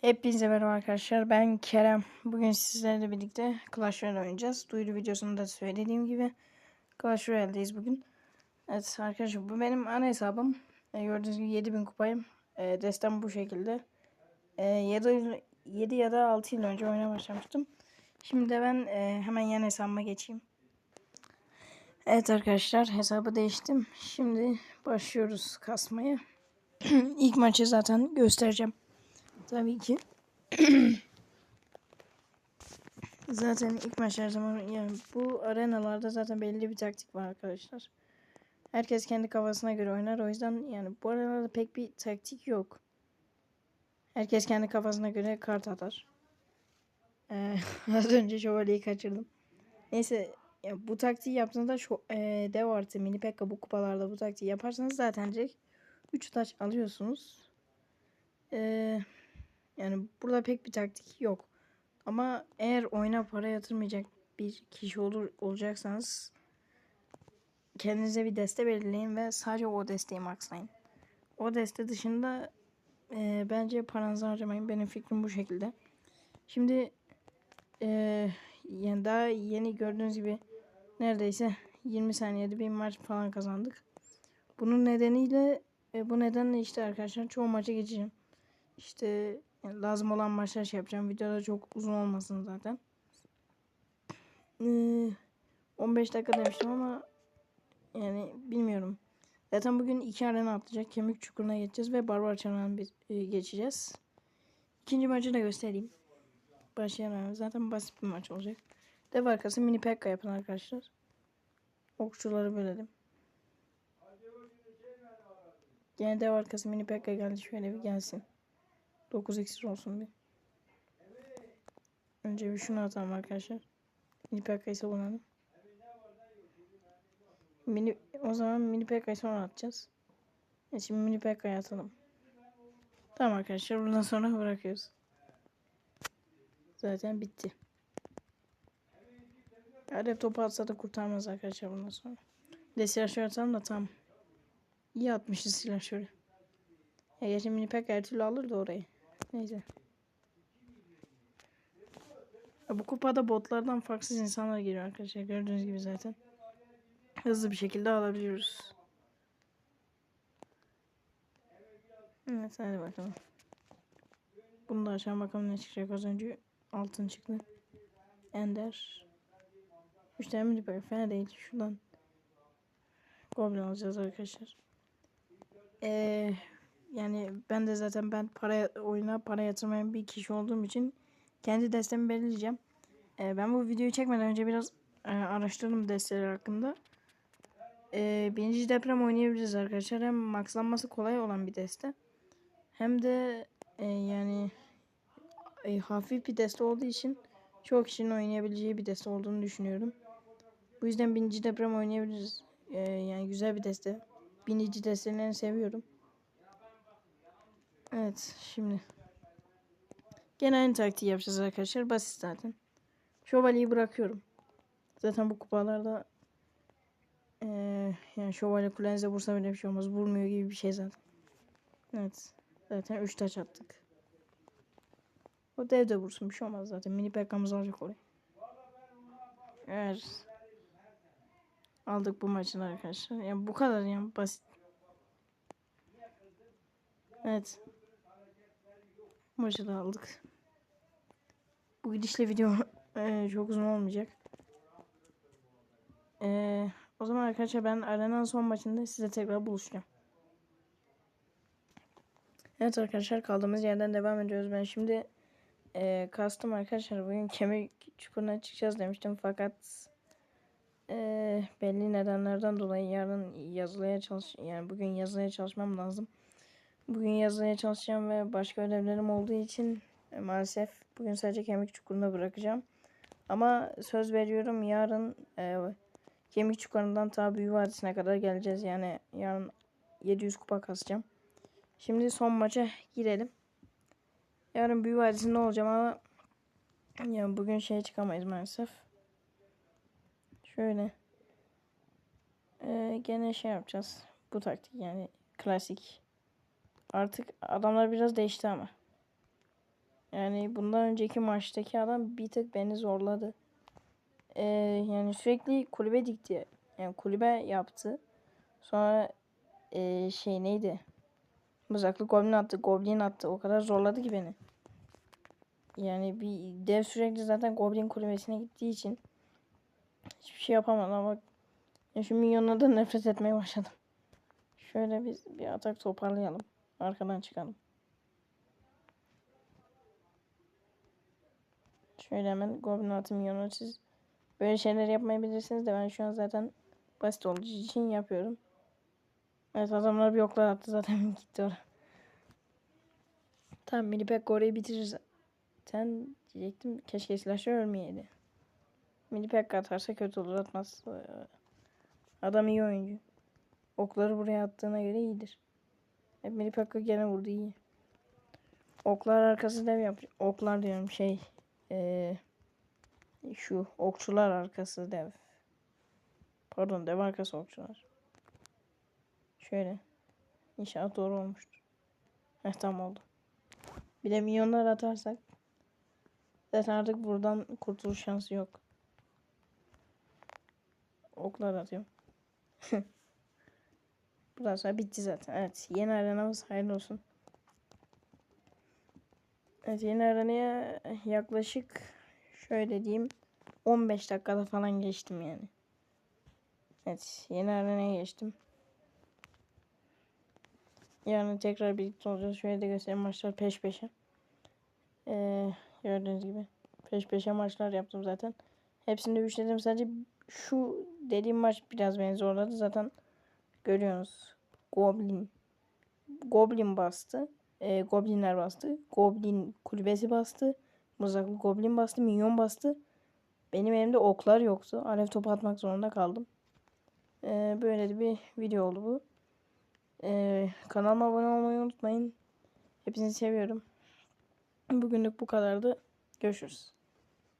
Hepinize merhaba arkadaşlar. Ben Kerem. Bugün sizlerle birlikte Clash Royale oynayacağız. Duyuru videosunda da söylediğim gibi Clash Royale'deyiz bugün. Evet arkadaşlar bu benim ana hesabım. E, gördüğünüz gibi 7000 kupayım. E, destem bu şekilde. E, 7, 7 ya da 6 yıl önce oynamaya başlamıştım. Şimdi de ben e, hemen yan hesabıma geçeyim. Evet arkadaşlar hesabı değiştim. Şimdi başlıyoruz kasmaya. İlk maçı zaten göstereceğim. Tabii ki. zaten ilk maç her zaman yani bu arenalarda zaten belli bir taktik var arkadaşlar. Herkes kendi kafasına göre oynar. O yüzden yani bu arenada pek bir taktik yok. Herkes kendi kafasına göre kart atar. Ee, az önce şövalyeyi kaçırdım. Neyse ya bu taktiği yaptığınızda şu e, dev artı mini pekka bu kupalarda bu taktiği yaparsanız zaten direkt 3 taş alıyorsunuz. Eee yani burada pek bir taktik yok. Ama eğer oyuna para yatırmayacak bir kişi olur olacaksanız kendinize bir deste belirleyin ve sadece o desteği maxlayın. O deste dışında e, bence paranızı harcamayın. Benim fikrim bu şekilde. Şimdi e, yani daha yeni gördüğünüz gibi neredeyse 20 saniyede bir maç falan kazandık. Bunun nedeniyle e, bu nedenle işte arkadaşlar çoğu maça geçeceğim. İşte yani lazım olan maçlar şey yapacağım. Videoda çok uzun olmasın zaten. Ee, 15 dakika demiştim ama yani bilmiyorum. Zaten bugün iki arena atlayacak. Kemik çukuruna geçeceğiz ve barbar çanağına e, geçeceğiz. İkinci maçı da göstereyim. Başlayalım. Zaten basit bir maç olacak. Dev arkası mini pekka yapın arkadaşlar. Okçuları bölelim. Gene dev arkası mini pekka geldi. Şöyle bir gelsin. 9 iksir olsun bir. Önce bir şunu atalım arkadaşlar. Mini pekkayı savunalım. Mini, o zaman mini pekkayı sonra atacağız. E şimdi mini pekkayı atalım. Tamam arkadaşlar bundan sonra bırakıyoruz. Zaten bitti. Alev topu atsa da kurtarmaz arkadaşlar bundan sonra. Bir de silahşör atalım da tam. İyi atmışız silahşörü. Ya gerçi mini pek her türlü alır da orayı. Neyse. Bu kupada botlardan farksız insanlar geliyor arkadaşlar. Gördüğünüz gibi zaten. Hızlı bir şekilde alabiliyoruz. Evet hadi bakalım. Bunu da açalım bakalım ne çıkacak. Az önce altın çıktı. Ender. 3 tane paket fena değil. Şuradan Goblin alacağız arkadaşlar. Eee yani ben de zaten ben para oyuna para yatırmayan bir kişi olduğum için kendi destemi belirleyeceğim. Ee, ben bu videoyu çekmeden önce biraz e, araştırdım desteler hakkında. Ee, birinci deprem oynayabiliriz arkadaşlar. Hem maxlanması kolay olan bir deste. Hem de e, yani e, hafif bir deste olduğu için çok kişinin oynayabileceği bir deste olduğunu düşünüyorum. Bu yüzden birinci deprem oynayabiliriz. Ee, yani güzel bir deste. Binici destelerini seviyorum. Evet şimdi. Gene aynı taktiği yapacağız arkadaşlar. Basit zaten. Şövalyeyi bırakıyorum. Zaten bu kupalarda ee, yani şövalye kulenize vursa bile bir şey olmaz. Vurmuyor gibi bir şey zaten. Evet. Zaten 3 taç attık. O dev de vursun bir şey olmaz zaten. Mini pekkamız alacak orayı. Evet. Aldık bu maçın arkadaşlar. Yani bu kadar yani basit. Evet. Maçı da aldık. Bu gidişle video e, çok uzun olmayacak. E, o zaman arkadaşlar ben arenanın son maçında size tekrar buluşacağım. Evet arkadaşlar kaldığımız yerden devam ediyoruz. Ben şimdi e, kastım arkadaşlar bugün kemik çukuruna çıkacağız demiştim fakat e, belli nedenlerden dolayı yarın yazılıya çalış yani bugün yazılıya çalışmam lazım. Bugün yazmaya çalışacağım ve başka ödevlerim olduğu için e, maalesef bugün sadece kemik çukurunda bırakacağım. Ama söz veriyorum yarın e, kemik çukurundan ta büyü vadisine kadar geleceğiz. Yani yarın 700 kupa kasacağım. Şimdi son maça girelim. Yarın büyü vadisinde olacağım ama yani bugün şeye çıkamayız maalesef. Şöyle. Ee, gene şey yapacağız. Bu taktik yani klasik Artık adamlar biraz değişti ama. Yani bundan önceki maçtaki adam bir tık beni zorladı. Ee, yani sürekli kulübe dikti. Yani kulübe yaptı. Sonra ee, şey neydi? Mızraklı goblin attı, goblin attı. O kadar zorladı ki beni. Yani bir dev sürekli zaten goblin kulübesine gittiği için hiçbir şey yapamadım ama ya şu minyonlardan nefret etmeye başladım. Şöyle biz bir atak toparlayalım. Arkadan çıkalım. Şöyle hemen goblin atı minyonu siz böyle şeyler yapmayabilirsiniz de ben şu an zaten basit olduğu için yapıyorum. Evet adamlar bir oklar attı zaten gitti oraya. Tamam Milipek orayı bitirir zaten diyecektim. Keşke silahşör ölmeyeydi. Milipek atarsa kötü olur atmaz. Adam iyi oyuncu. Okları buraya attığına göre iyidir. Hep Milipek'e gene vurdu iyi. Oklar arkası dev yapacak. Oklar diyorum şey. Ee, şu okçular arkası dev. Pardon dev arkası okçular. Şöyle. İnşallah doğru olmuştur. Heh tam oldu. Bir de milyonlar atarsak zaten artık buradan kurtuluş şansı yok. Oklar atıyorum. Buradan sonra bitti zaten. Evet yeni arenamız hayırlı olsun. Evet yeni arenaya yaklaşık şöyle diyeyim 15 dakikada falan geçtim yani. Evet yeni arenaya geçtim. Yarın tekrar birlikte olacağız. Şöyle de göstereyim maçlar peş peşe. Ee, gördüğünüz gibi peş peşe maçlar yaptım zaten. Hepsini üçledim. Sadece şu dediğim maç biraz beni zorladı. Zaten görüyorsunuz. Goblin Goblin bastı. Ee, Goblinler bastı. Goblin kulübesi bastı. Mızraklı Goblin bastı. Minyon bastı. Benim elimde oklar yoktu. Alev topu atmak zorunda kaldım. Ee, böyle de bir video oldu bu. Ee, kanalıma abone olmayı unutmayın. Hepinizi seviyorum. Bugünlük bu kadardı. Görüşürüz.